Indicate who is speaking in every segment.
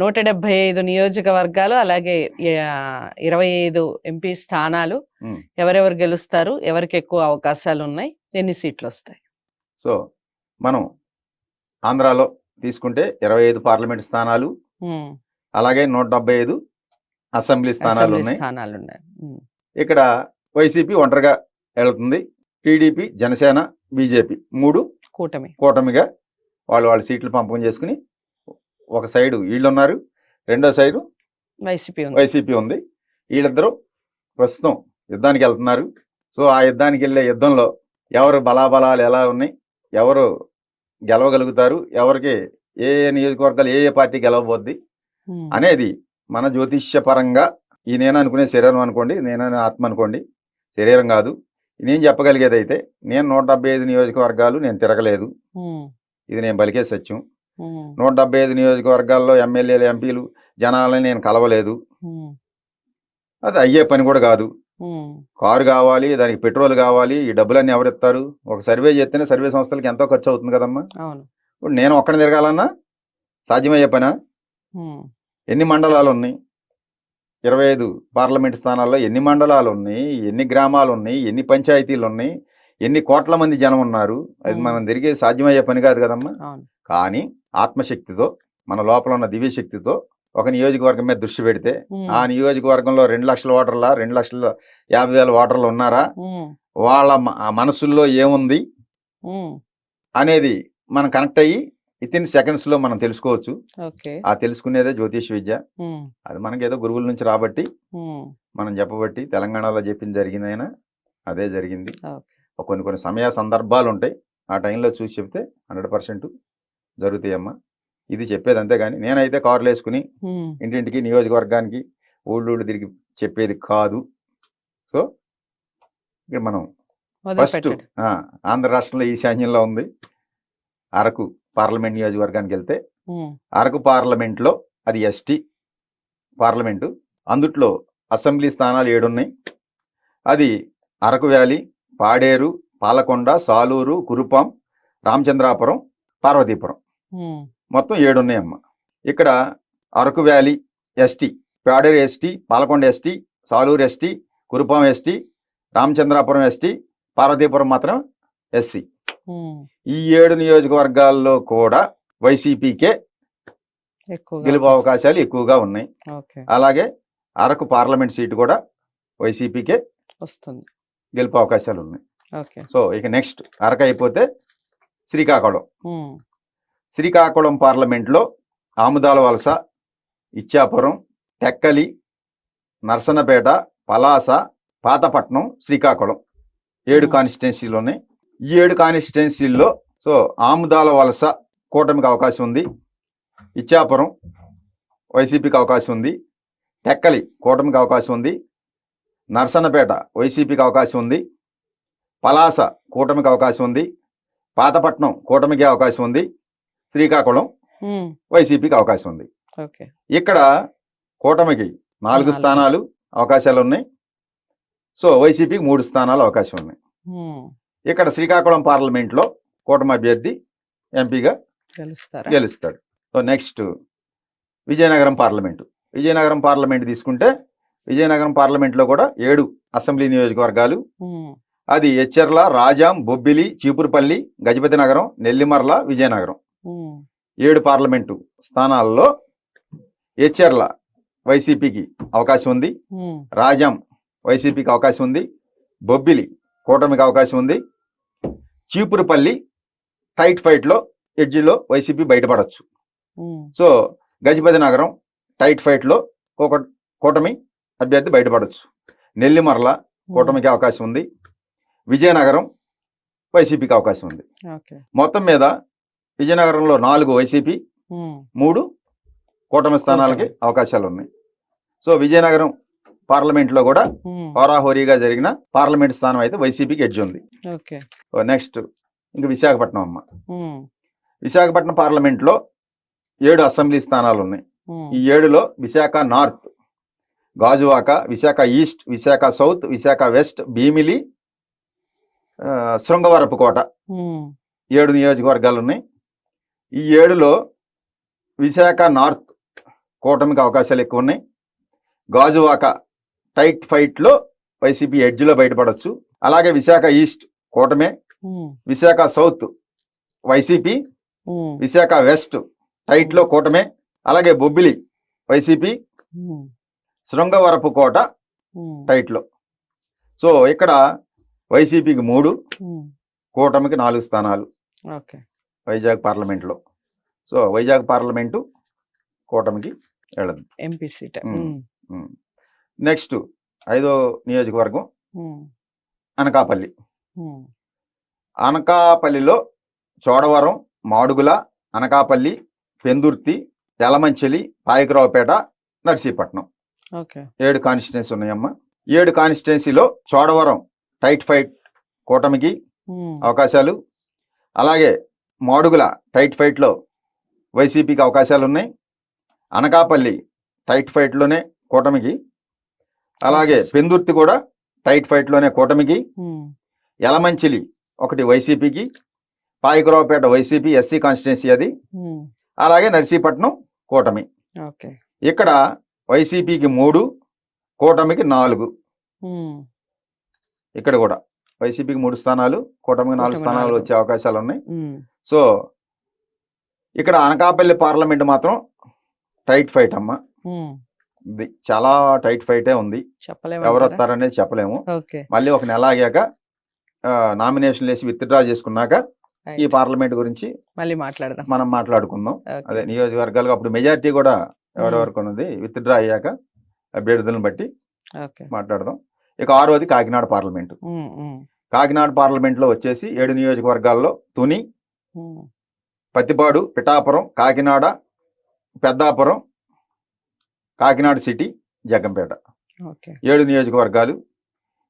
Speaker 1: నూట డెబ్బై ఐదు నియోజకవర్గాలు అలాగే ఇరవై ఐదు ఎంపీ స్థానాలు. ఎవరెవరు గెలుస్తారు? ఎవరికి ఎక్కువ అవకాశాలు ఉన్నాయి ఎన్ని సీట్లు వస్తాయి
Speaker 2: సో మనం ఆంధ్రాలో తీసుకుంటే ఇరవై ఐదు పార్లమెంట్ స్థానాలు. అలాగే నూట డెబ్బై ఐదు అసెంబ్లీ స్థానాలు ఉన్నాయి
Speaker 1: స్థానాలు ఉన్నాయి
Speaker 2: ఇక్కడ వైసీపీ ఒంటరిగా వెళ్తుంది. టీడీపీ జనసేన బీజేపీ మూడు
Speaker 1: కూటమి.
Speaker 2: కూటమిగా వాళ్ళు వాళ్ళ సీట్లు పంపకం చేసుకుని ఒక సైడు వీళ్ళు ఉన్నారు రెండో సైడు
Speaker 1: వైసీపీ ఉంది.
Speaker 2: వైసీపీ ఉంది. వీళ్ళిద్దరూ ప్రస్తుతం యుద్ధానికి వెళ్తున్నారు. సో ఆ యుద్ధానికి వెళ్ళే యుద్ధంలో ఎవరు బలాబలాలు ఎలా ఉన్నాయి ఎవరు గెలవగలుగుతారు ఎవరికి ఏ ఏ నియోజకవర్గాలు ఏ ఏ పార్టీ గెలవబోద్ది అనేది మన జ్యోతిష్య పరంగా ఈ నేను అనుకునే శరీరం అనుకోండి నేననే ఆత్మ అనుకోండి శరీరం కాదు. నేను చెప్పగలిగేది అయితే నేను నూట డెబ్బై ఐదు నియోజకవర్గాలు నేను తిరగలేదు. ఇది నేను బలికే సత్యం. నూట డెబ్బై ఐదు నియోజకవర్గాల్లో ఎమ్మెల్యేలు ఎంపీలు జనాలని నేను కలవలేదు. అది అయ్యే పని కూడా కాదు. కారు కావాలి దానికి పెట్రోల్ కావాలి ఈ డబ్బులన్నీ ఎవరు ఇస్తారు? ఒక సర్వే చేస్తేనే సర్వే సంస్థలకి ఎంతో ఖర్చు అవుతుంది కదమ్మా. ఇప్పుడు నేను ఒక్కడిని తిరగాలన్నా సాధ్యమయ్యే పనా? ఎన్ని మండలాలు ఉన్నాయి? ఇరవై ఐదు పార్లమెంట్ స్థానాల్లో ఎన్ని మండలాలు ఉన్నాయి? ఎన్ని గ్రామాలు ఉన్నాయి? ఎన్ని పంచాయతీలు ఉన్నాయి? ఎన్ని కోట్ల మంది జనం ఉన్నారు? అది. మనం తిరిగి సాధ్యమయ్యే పని కాదు కదమ్మా. కానీ ఆత్మశక్తితో మన లోపల ఉన్న దివ్య శక్తితో ఒక నియోజకవర్గం మీద దృష్టి పెడితే ఆ నియోజకవర్గంలో రెండు లక్షల ఓటర్లా రెండు లక్షల యాభై వేల ఓటర్లు ఉన్నారా? వాళ్ళ మనసుల్లో ఏముంది? అనేది మనం కనెక్ట్ అయ్యి విత్ ఇన్ సెకండ్స్లో మనం తెలుసుకోవచ్చు. ఆ తెలుసుకునేదే జ్యోతిష్ విద్య. అది మనకి ఏదో గురువుల నుంచి రాబట్టి మనం చెప్పబట్టి తెలంగాణలో చెప్పింది జరిగిందైనా అదే జరిగింది. కొన్ని కొన్ని సమయ సందర్భాలు ఉంటాయి ఆ టైంలో చూసి చెప్తే హండ్రెడ్ పర్సెంట్ జరుగుతాయమ్మా. ఇది చెప్పేది అంతే కానీ నేనైతే కార్లు వేసుకుని ఇంటింటికి నియోజకవర్గానికి ఊళ్ళు ఊళ్ళు తిరిగి చెప్పేది కాదు. సో ఇక్కడ మనం ఫస్ట్ ఆంధ్ర రాష్ట్రంలో ఈశాన్యంలో ఉంది. అరకు పార్లమెంట్ నియోజకవర్గానికి వెళ్తే అరకు పార్లమెంట్లో అది ఎస్టీ పార్లమెంటు. అందుట్లో అసెంబ్లీ స్థానాలు ఏడున్నాయి. అది అరకు వ్యాలీ పాడేరు పాలకొండ సాలూరు కురుపాం రామచంద్రాపురం పార్వతీపురం. మొత్తం ఏడు ఉన్నాయమ్మ ఇక్కడ Araku valley ST Paderu ST Palakonda ST Saluru ST Kurupam ST Ramachandrapuram ST Parvathipuram మాత్రం ఎస్సీ. ఈ ఏడు నియోజకవర్గాల్లో కూడా వైసీపీకే గెలుపు అవకాశాలు ఎక్కువగా ఉన్నాయి. అలాగే అరకు పార్లమెంట్ సీటు కూడా వైసీపీకే
Speaker 1: వస్తుంది.
Speaker 2: గెలుపు అవకాశాలు ఉన్నాయి. సో ఇక నెక్స్ట్ అరకు అయిపోతే శ్రీకాకుళం. శ్రీకాకుళం పార్లమెంట్లో ఆముదాల వలస ఇచ్చాపురం టెక్కలి నర్సనపేట పలాస పాతపట్నం శ్రీకాకుళం ఏడు. కాన్స్టిట్యున్సీలు ఉన్నాయి ఈ ఏడు కాన్స్టిట్యున్సీల్లో సో ఆముదాల వలస కూటమికి అవకాశం ఉంది. ఇచ్చాపురం వైసీపీకి అవకాశం ఉంది. టెక్కలి కూటమికి అవకాశం ఉంది. నర్సన్నపేట వైసీపీకి అవకాశం ఉంది. పలాస కూటమికి అవకాశం ఉంది. పాతపట్నం కూటమికి అవకాశం ఉంది. శ్రీకాకుళం వైసీపీకి అవకాశం ఉంది. ఇక్కడ కూటమికి నాలుగు. స్థానాలు అవకాశాలు ఉన్నాయి. సో వైసీపీకి మూడు స్థానాలు అవకాశం ఉన్నాయి. ఇక్కడ శ్రీకాకుళం పార్లమెంట్లో కూటమి అభ్యర్థి ఎంపీగా గెలుస్తాడు. So next Vizianagaram parliament. Vizianagaram parliament తీసుకుంటే విజయనగరం పార్లమెంట్లో కూడా ఏడు అసెంబ్లీ నియోజకవర్గాలు. అది ఎచ్చెర్ల రాజాం బొబ్బిలి చీపురుపల్లి గజపతి నగరం నెల్లిమర్ల విజయనగరం. ఏడు పార్లమెంటు స్థానాల్లో ఎచ్చెర్ల వైసీపీకి అవకాశం ఉంది. రాజాం వైసీపీకి అవకాశం ఉంది. బొబ్బిలి కూటమికి అవకాశం ఉంది. చీపురుపల్లి టైట్ ఫైట్లో ఎడ్జిలో వైసీపీ బయటపడవచ్చు సో గజపతి నగరం టైట్ ఫైట్లో ఒక కూటమి అభ్యర్థి బయటపడవచ్చు నెల్లిమర్ల కూటమికి అవకాశం ఉంది. విజయనగరం వైసీపీకి అవకాశం ఉంది. మొత్తం మీద విజయనగరంలో నాలుగు వైసీపీ మూడు కూటమి స్థానాలకి. అవకాశాలు ఉన్నాయి సో విజయనగరం పార్లమెంట్లో కూడా
Speaker 1: ఉమ్,
Speaker 2: హోరాహోరీగా జరిగిన పార్లమెంట్ స్థానం అయితే వైసీపీకి ఎడ్జ్ ఉంది. నెక్స్ట్ ఇంక విశాఖపట్నం అమ్మ. విశాఖపట్నం పార్లమెంట్లో ఏడు అసెంబ్లీ స్థానాలు ఉన్నాయి. ఈ ఏడులో Visakha north Gajuwaka Visakha east Visakha south Visakha west Bheemili ఆ, శృంగవరపుకోట
Speaker 1: ఉమ్,
Speaker 2: ఏడు నియోజకవర్గాలు ఉన్నాయి ఈ ఏడులో విశాఖ నార్త్ కూటమికి అవకాశాలు ఎక్కువ ఉన్నాయి. గాజువాక టైట్ ఫైట్లో వైసీపీ ఎడ్జ్లో బయటపడవచ్చు అలాగే Visakha east కూటమే Visakha south YCP Visakha west టైట్లో కూటమే అలాగే బొబ్బిలి వైసీపీ శృంగవరపు కోట టైట్లో. సో ఇక్కడ వైసీపీకి మూడు కూటమికి నాలుగు స్థానాలు.
Speaker 1: ఓకే.
Speaker 2: వైజాగ్ పార్లమెంట్లో. సో వైజాగ్ పార్లమెంటు కూటమికి వెళ్ళదు.
Speaker 1: MP seat.
Speaker 2: నెక్స్ట్ ఐదో నియోజకవర్గం అనకాపల్లి. అనకాపల్లిలో చోడవరం మాడుగుల అనకాపల్లి పెందుర్తి యలమంచిలి పాయకరావుపేట నర్సీపట్నం. ఏడు కాన్స్టిట్యున్సీ ఉన్నాయమ్మా. ఏడు కాన్స్టిట్యున్సీలో చోడవరం టైట్ ఫైట్ కూటమికి అవకాశాలు. అలాగే మాడుగుల టైట్ ఫైట్లో వైసీపీకి అవకాశాలు ఉన్నాయి అనకాపల్లి టైట్ ఫైట్లోనే కూటమికి. అలాగే పెందుర్తి కూడా టైట్ ఫైట్లోనే కూటమికి.
Speaker 1: ఉమ్,
Speaker 2: యలమంచిలి ఒకటి వైసీపీకి. పాయకరావుపేట వైసీపీ ఎస్సీ కాన్స్టిట్యున్సీ అది.
Speaker 1: ఉమ్,
Speaker 2: అలాగే నర్సీపట్నం కూటమి. ఇక్కడ వైసీపీకి మూడు కూటమికి నాలుగు.
Speaker 1: ఉమ్,
Speaker 2: ఇక్కడ కూడా వైసీపీకి మూడు స్థానాలు కూటమికి నాలుగు స్థానాలు. వచ్చే అవకాశాలు ఉన్నాయి సో ఇక్కడ అనకాపల్లి పార్లమెంట్ మాత్రం టైట్ ఫైట్ అమ్మ. చాలా టైట్ ఫైటే ఉంది. ఎవరు? వస్తారనేది చెప్పలేము. మళ్ళీ ఒక నెల ఆగాక నామినేషన్ వేసి విత్డ్రా చేసుకున్నాక ఈ. పార్లమెంట్ గురించి
Speaker 1: మళ్ళీ మాట్లాడదాం.
Speaker 2: మనం మాట్లాడుకుందాం. అదే నియోజకవర్గాలకు అప్పుడు మెజారిటీ కూడా ఎవరెవరికి ఉన్నది. విత్డ్రా అయ్యాక అభ్యర్థులను బట్టి మాట్లాడదాం. ఇక ఆరోది కాకినాడ పార్లమెంటు. కాకినాడ పార్లమెంట్లో వచ్చేసి ఏడు నియోజకవర్గాల్లో తుని పత్తిపాడు పిఠాపురం కాకినాడ పెద్దాపురం కాకినాడ సిటీ జగ్గంపేట.
Speaker 1: ఓకే.
Speaker 2: ఏడు నియోజకవర్గాలు.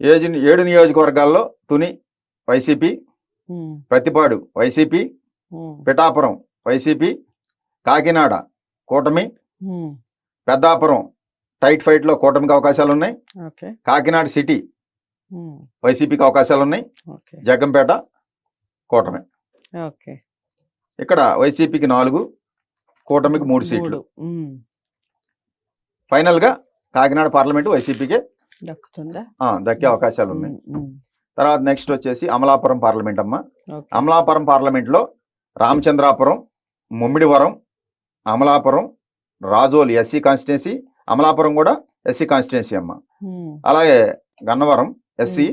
Speaker 2: ఏజు ఏడు నియోజకవర్గాల్లో Tuni YCP Prathipadu YCP Pithapuram YCP Kakinada కూటమి పెద్దాపురం టైట్ ఫైట్లో కూటమికి అవకాశాలు ఉన్నాయి కాకినాడ సిటీ వైసీపీకి అవకాశాలు ఉన్నాయి
Speaker 1: ఓకే.
Speaker 2: జగ్గంపేట కూటమి.
Speaker 1: ఓకే.
Speaker 2: ఇక్కడ వైసీపీకి నాలుగు కూటమికి మూడు సీట్లు.
Speaker 1: మూడు, ఉమ్,
Speaker 2: ఫైనల్గా కాకినాడ పార్లమెంటు వైసీపీకే దక్కే అవకాశాలు ఉన్నాయి తర్వాత నెక్స్ట్ వచ్చేసి అమలాపురం పార్లమెంట్ అమ్మ అమలాపురం పార్లమెంట్లో రామచంద్రాపురం ముమ్మిడివరం అమలాపురం రాజోలు ఎస్సీ కాన్స్టిట్యున్సీ అమలాపురం కూడా ఎస్సీ కాన్స్టిట్యున్సీ అమ్మ. అలాగే గన్నవరం ఎస్సీ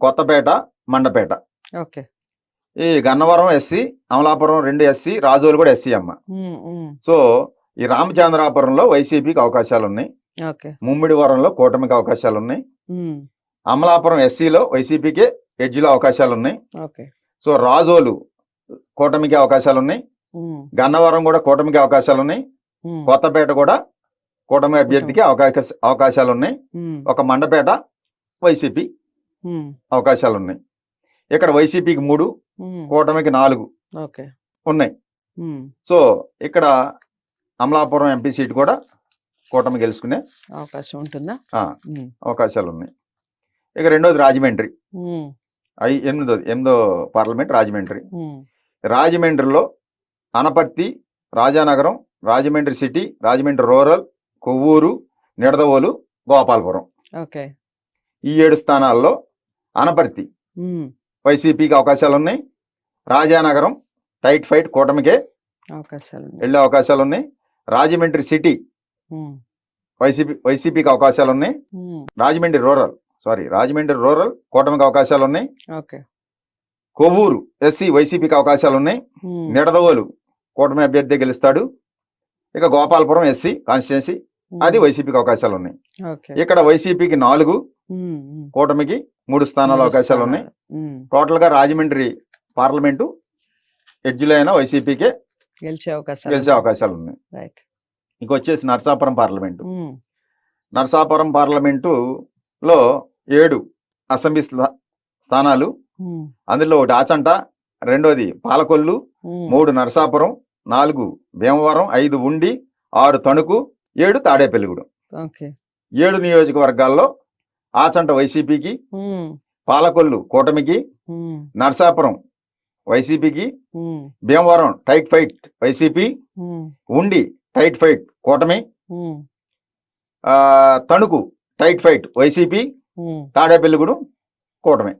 Speaker 2: కొత్తపేట మండపేట.
Speaker 1: ఓకే.
Speaker 2: ఈ గన్నవరం ఎస్సీ అమలాపురం రెండు ఎస్సీ రాజోలు కూడా ఎస్సీ అమ్మ. సో ఈ రామచంద్రాపురంలో వైసీపీకి అవకాశాలు ఉన్నాయి ముమ్మిడివరంలో కూటమికి అవకాశాలు ఉన్నాయి అమలాపురం ఎస్సీలో వైసీపీకే ఎడ్జిలో అవకాశాలు ఉన్నాయి సో రాజోలు కూటమికి అవకాశాలు ఉన్నాయి గన్నవరం కూడా కూటమికి అవకాశాలు ఉన్నాయి కొత్తపేట కూడా కూటమి అభ్యర్థికి అవకాశ అవకాశాలు ఉన్నాయి ఒక మండపేట వైసీపీ అవకాశాలు ఉన్నాయి ఇక్కడ వైసీపీకి మూడు కూటమికి నాలుగు
Speaker 1: ఓకే.
Speaker 2: ఉన్నాయి. సో ఇక్కడ అమలాపురం ఎంపీ సీట్ కూడా కూటమి గెలుచుకునే
Speaker 1: అవకాశం ఉంటుందా?
Speaker 2: అవకాశాలు ఉన్నాయి. ఇక రెండోది రాజమండ్రి. ఐ ఎనిమిదోది ఎనిమిదో పార్లమెంట్ రాజమండ్రి. రాజమండ్రిలో Anaparthi Rajanagaram Rajahmundry city Rajahmundry rural Kovvur Nidadavolu Gopalapuram.
Speaker 1: Okay.
Speaker 2: ఈ ఏడు స్థానాల్లో అనపర్తి. వైసీపీకి అవకాశాలు ఉన్నాయి రాజానగరం టైట్ ఫైట్ కూటమికే
Speaker 1: అవకాశాలు.
Speaker 2: వెళ్ళే అవకాశాలు ఉన్నాయి రాజమండ్రి సిటీ వైసీపీ వైసీపీకి అవకాశాలు ఉన్నాయి Rajahmundry rural sorry Rajahmundry rural కూటమికి అవకాశాలు ఉన్నాయి కొవ్వూరు ఎస్సీ వైసీపీకి అవకాశాలు ఉన్నాయి నిడదవోలు కూటమి అభ్యర్థి గెలుస్తాడు. ఇక గోపాలపురం ఎస్సీ కాన్స్టిట్యున్సీ అది వైసీపీకి అవకాశాలు ఉన్నాయి ఇక్కడ వైసీపీకి నాలుగు కూటమికి మూడు స్థానాల అవకాశాలు ఉన్నాయి. టోటల్గా రాజమండ్రి పార్లమెంటు ఎడ్జిలో అయినా వైసీపీకే
Speaker 1: గెలిచే అవకాశాలు
Speaker 2: గెలిచే అవకాశాలు ఉన్నాయి. ఇంకొచ్చేసి నర్సాపురం పార్లమెంటు. నర్సాపురం పార్లమెంటులో ఏడు అసెంబ్లీ స్థా- స్థానాలు. అందులో ఒకటి ఆచంట రెండోది పాలకొల్లు మూడు నరసాపురం నాలుగు భీమవరం ఐదు ఉండి ఆరు తణుకు ఏడు తాడేపల్లిగూడెం. ఏడు నియోజకవర్గాల్లో ఆచంట వైసీపీకి పాలకొల్లు కూటమికి నరసాపురం వైసీపీకి Bhimavaram tight fight YCP Undi tight fight కూటమి Tanuku tight fight YCP. Tadepalligudem కూటమి.